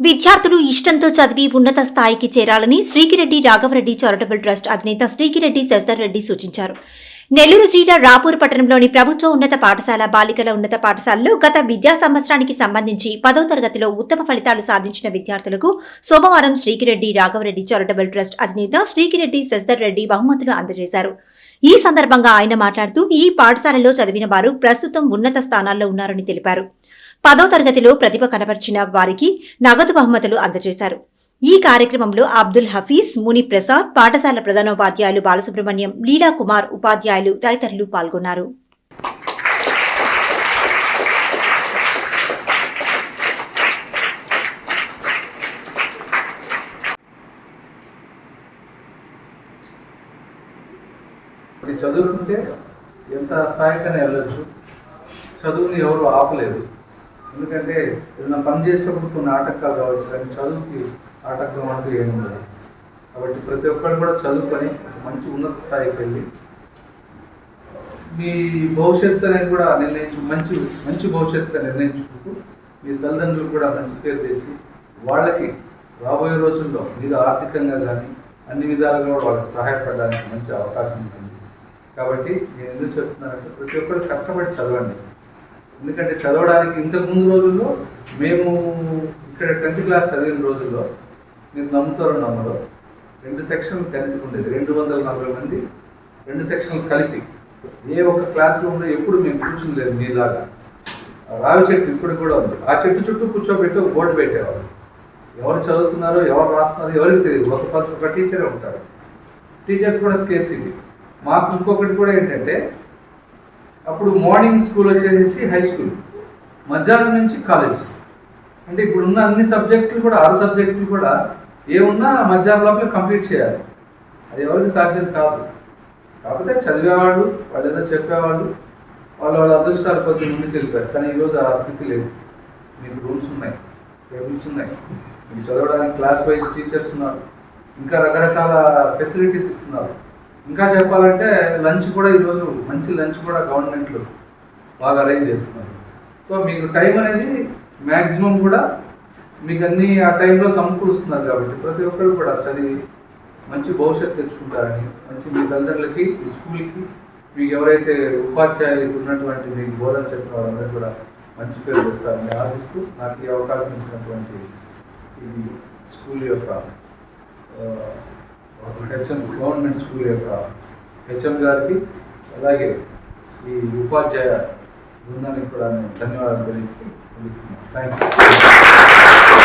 విద్యార్థులు ఇష్టంతో చదివి ఉన్నత స్థాయికి చేరాలని శ్రీకిరెడ్డి రాఘవరెడ్డి చారిటబుల్ ట్రస్ట్ అధినేత శ్రీకిరెడ్డి శశధర్ రెడ్డి సూచించారు. నెల్లూరు జిల్లా రాపూర్ పట్టణంలోని ప్రభుత్వ ఉన్నత పాఠశాల బాలికల ఉన్నత పాఠశాలలో గత విద్యా సంవత్సరానికి సంబంధించి పదో తరగతిలో ఉత్తమ ఫలితాలు సాధించిన విద్యార్థులకు సోమవారం శ్రీకిరెడ్డి రాఘవరెడ్డి చారిటబుల్ ట్రస్ట్ అధినేత శ్రీకిరెడ్డి శశధర్ రెడ్డి బహుమతులు అందజేశారు. ఈ సందర్భంగా ఆయన మాట్లాడుతూ ఈ పాఠశాలలో చదివిన వారు ప్రస్తుతం ఉన్నత స్థానాల్లో ఉన్నారని తెలిపారు. పదో తరగతిలో ప్రతిభ కనబర్చిన వారికి నగదు బహుమతులు అందజేశారు. ఈ కార్యక్రమంలో అబ్దుల్ హఫీజ్ ముని ప్రసాద్ పాఠశాల ప్రధానోపాధ్యాయులు బాలసుబ్రహ్మణ్యం లీలా కుమార్ ఉపాధ్యాయులు తదితరులు పాల్గొన్నారు. చదువుకుంటే ఎంత స్థాయికైనా వెళ్ళొచ్చు. చదువుని ఎవరు ఆపలేదు ఎందుకంటే ఏదైనా పని చేసేటప్పుడు కొన్ని ఆటంకాలు కావచ్చు కానీ చదువుకి ఆటంకం అంటూ ఏముండదు కాబట్టి ప్రతి ఒక్కరు కూడా చదువుకొని మంచి ఉన్నత స్థాయికి వెళ్ళి మీ భవిష్యత్తు అనేది కూడా నిర్ణయించు మంచి మంచి భవిష్యత్తుగా నిర్ణయించుకుంటూ మీ తల్లిదండ్రులు కూడా మంచి పేరు తెచ్చి వాళ్ళకి రాబోయే రోజుల్లో మీరు ఆర్థికంగా కానీ అన్ని విధాలుగా కూడా వాళ్ళకి సహాయపడడానికి మంచి అవకాశం ఉంటుంది. కాబట్టి నేను ఎందుకు చెప్తున్నానంటే ప్రతి ఒక్కరు కష్టపడి చదవండి. ఎందుకంటే చదవడానికి ఇంతకు ముందు రోజుల్లో మేము ఇక్కడ టెన్త్ క్లాస్ చదివిన రోజుల్లో మీరు నమ్ముతారు నమ్మరు. రెండు సెక్షన్లు టెన్త్ ఉండేది. రెండు వందల నలభై మంది రెండు సెక్షన్లు కలిపి ఏ ఒక్క క్లాస్ రూమ్లో ఎప్పుడు మేము కూర్చుండలేదు మీలాగా రావి చెట్టు ఇప్పుడు కూడా ఉంది. ఆ చెట్టు చుట్టూ కూర్చోబెట్టి ఒక బోర్డు పెట్టేవాళ్ళు. ఎవరు చదువుతున్నారో ఎవరు రాస్తున్నారో ఎవరికి తెలియదు. ఒక పది ఒక టీచరే ఉంటారు. టీచర్స్ కూడా స్కేస్ ఇది మాకు ఇంకొకటి కూడా ఏంటంటే అప్పుడు మార్నింగ్ స్కూల్ వచ్చేసి హై స్కూల్ మధ్యాహ్నం నుంచి కాలేజ్. అంటే ఇప్పుడు ఉన్న అన్ని సబ్జెక్టులు కూడా ఆరు సబ్జెక్టులు కూడా ఏమున్నా మధ్యాహ్నం లోపల కంప్లీట్ చేయాలి. అది ఎవరికి సాధ్యం కాదు. కాకపోతే చదివేవాళ్ళు వాళ్ళు ఏదో చెప్పేవాళ్ళు వాళ్ళ వాళ్ళ అదృష్టాలు కొద్ది ముందుకు వెళ్ళిపోయారు కానీ ఈరోజు ఆ స్థితి లేదు. మీకు రూమ్స్ ఉన్నాయి. టేబుల్స్ ఉన్నాయి? మీకు చదవడానికి క్లాస్ వైజ్ టీచర్స్ ఉన్నారు. ఇంకా రకరకాల ఫెసిలిటీస్ ఇస్తున్నారు. ఇంకా చెప్పాలంటే లంచ్ కూడా ఈరోజు మంచి లంచ్ కూడా గవర్నమెంట్లు బాగా అరేంజ్ చేస్తున్నారు. సో మీకు టైం అనేది మ్యాక్సిమం కూడా మీకు అన్ని ఆ టైంలో సమకూరుస్తున్నారు కాబట్టి ప్రతి ఒక్కరు కూడా చదివి మంచి భవిష్యత్తు తెచ్చుకుంటారని మంచి మీ తల్లిదండ్రులకి ఈ స్కూల్కి మీకు ఎవరైతే ఉపాధ్యాయులకు ఉన్నటువంటి మీకు బోధన చెప్పిన వాళ్ళందరూ కూడా మంచి పేరు తెస్తారని ఆశిస్తూ నాకు ఈ అవకాశం ఇచ్చినటువంటి ఈ స్కూల్ యొక్క హెచ్ఎం గవర్నమెంట్ స్కూల్ యొక్క హెచ్ఎం గారికి అలాగే ఈ ఉపాధ్యాయ బృందానికి కూడా నేను ధన్యవాదాలు తెలియజేస్తూ ముగిస్తున్నాను. Thank you